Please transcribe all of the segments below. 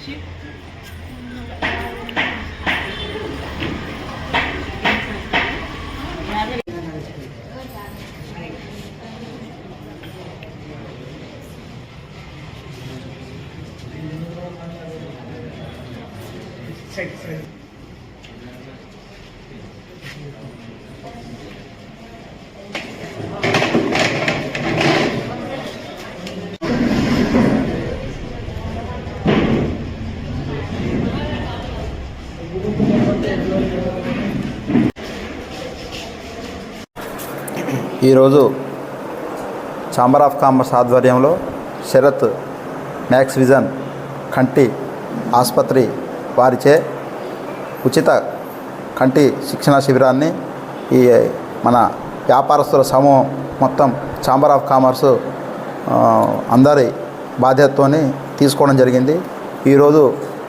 నుంచి ఈరోజు chamber of commerce ఆధ్వర్యంలో శరత్ మ్యాక్స్ విజన్ కంటి ఆసుపత్రి వారిచే ఉచిత కంటి శిక్షణ శిబిరాన్ని ఈ మన వ్యాపారస్తుల సమూహం మొత్తం ఛాంబర్ ఆఫ్ కామర్స్ అందరి బాధ్యతతోని తీసుకోవడం జరిగింది. ఈరోజు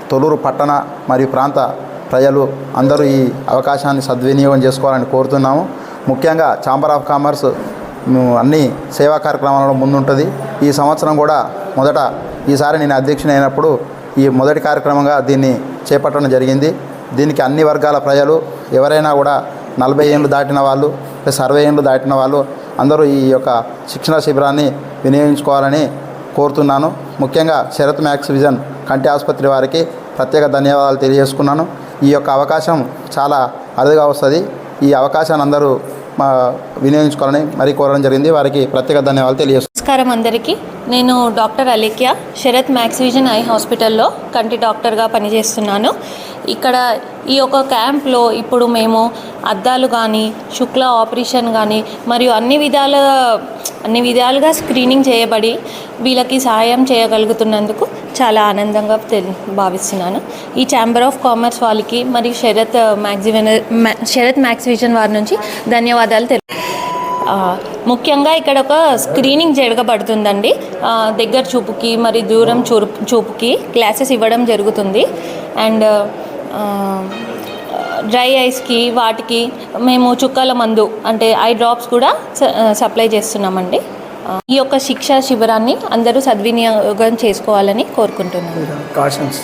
తొలూరు పట్టణ మరియు ప్రాంత ప్రజలు అందరూ ఈ అవకాశాన్ని సద్వినియోగం చేసుకోవాలని కోరుతున్నాము. ముఖ్యంగా ఛాంబర్ ఆఫ్ కామర్స్ అన్ని సేవా కార్యక్రమాలలో ముందుంటుంది. ఈ సంవత్సరం కూడా మొదట ఈసారి నేను అధ్యక్షుని అయినప్పుడు ఈ మొదటి కార్యక్రమంగా దీన్ని చేపట్టడం జరిగింది. దీనికి అన్ని వర్గాల ప్రజలు ఎవరైనా కూడా నలభై ఏళ్ళు దాటిన వాళ్ళు ప్లస్ అరవై ఏళ్ళు దాటిన వాళ్ళు అందరూ ఈ యొక్క శిక్షణ శిబిరాన్ని వినియోగించుకోవాలని కోరుతున్నాను. ముఖ్యంగా శరత్ మ్యాక్స్ విజన్ కంటి ఆసుపత్రి వారికి ప్రత్యేక ధన్యవాదాలు తెలియజేసుకున్నాను. ఈ యొక్క అవకాశం చాలా అరుదుగా వస్తుంది. ఈ అవకాశాన్ని అందరూ మా వినియోగించుకోవాలని మరీ కోరడం జరిగింది. వారికి ప్రత్యేక ధన్యవాదాలు తెలియజేస్తాను నమస్కారం అందరికీ. నేను doctor Alekhya Sarath Maxivision eye హాస్పిటల్లో కంటి డాక్టర్గా పనిచేస్తున్నాను. ఇక్కడ ఈ యొక్క క్యాంప్లో ఇప్పుడు మేము అద్దాలు కానీ శుక్ల ఆపరేషన్ కానీ మరియు అన్ని విధాల అన్ని విధాలుగా స్క్రీనింగ్ చేయబడి వీళ్ళకి సహాయం చేయగలుగుతున్నందుకు చాలా ఆనందంగా భావిస్తున్నాను. ఈ ఛాంబర్ ఆఫ్ కామర్స్ వాళ్ళకి మరియు Sarath uh, Maxivision Sarath Max Vision వారి నుంచి ధన్యవాదాలు తెలు ముఖ్యంగా ఇక్కడ ఒక స్క్రీనింగ్ జరగబడుతుందండి. దగ్గర చూపుకి మరి దూరం చూపు చూపుకి క్లాసెస్ ఇవ్వడం జరుగుతుంది. అండ్ డ్రై ఐస్కి వాటికి మేము చుక్కల మందు అంటే ఐ డ్రాప్స్ కూడా స- సప్లై చేస్తున్నామండి. ఈ యొక్క శిక్షా శిబిరాన్ని అందరూ సద్వినియోగం చేసుకోవాలని కోరుకుంటున్నాను. కాషన్స్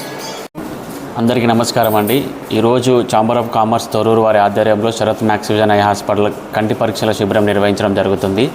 అందరికీ నమస్కారం అండి. ఈరోజు ఛాంబర్ ఆఫ్ కామర్స్ తొరూరు వారి ఆధ్వర్యంలో Sarath Max Vision eye hospital కంటి పరీక్షల శిబిరం నిర్వహించడం జరుగుతుంది.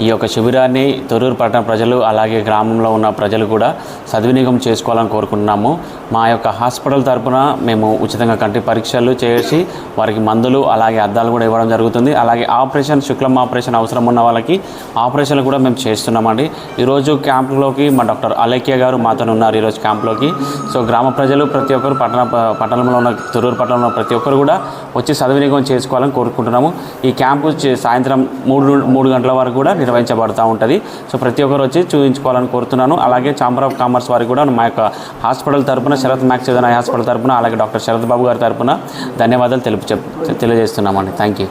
ఈ యొక్క శిబిరాన్ని తొరూరు పట్టణ ప్రజలు అలాగే గ్రామంలో ఉన్న ప్రజలు కూడా సద్వినియోగం చేసుకోవాలని కోరుకుంటున్నాము. మా యొక్క హాస్పిటల్ తరపున మేము ఉచితంగా కంటి పరీక్షలు చేసి వారికి మందులు అలాగే అద్దాలు కూడా ఇవ్వడం జరుగుతుంది. అలాగే ఆపరేషన్ శుక్లం ఆపరేషన్ అవసరం ఉన్న వాళ్ళకి ఆపరేషన్లు కూడా మేము చేస్తున్నామండి. ఈరోజు క్యాంప్లోకి మా డాక్టర్ అలేఖ్య గారు మాతో ఉన్నారు ఈరోజు క్యాంప్లోకి. సో గ్రామ ప్రజలు ప్రతి ఒక్కరు పట్టణ పట్టణంలో ఉన్న తొరూరు పట్టణంలో ఉన్న ప్రతి ఒక్కరు కూడా వచ్చి సద్వినియోగం చేసుకోవాలని కోరుకుంటున్నాము. ఈ క్యాంపు చే- సాయంత్రం మూడు మూడు గంటల వరకు కూడా నిర్వహించబడుతూ ఉంటుంది. సో ప్రతి ఒక్కరు వచ్చి చూపించుకోవాలని కోరుతున్నాను. అలాగే ఛాంబర్ ఆఫ్ కామర్స్ వారికి కూడా మా యొక్క హాస్పిటల్ తరపున శరత్ మ్యాక్స్ ఏదైనా హాస్పిటల్ తరపున అలాగే డాక్టర్ శరత్ బాబు గారి తరపున ధన్యవాదాలు తెలుపు చెప్ తెలియజేస్తున్నామండి. Thank you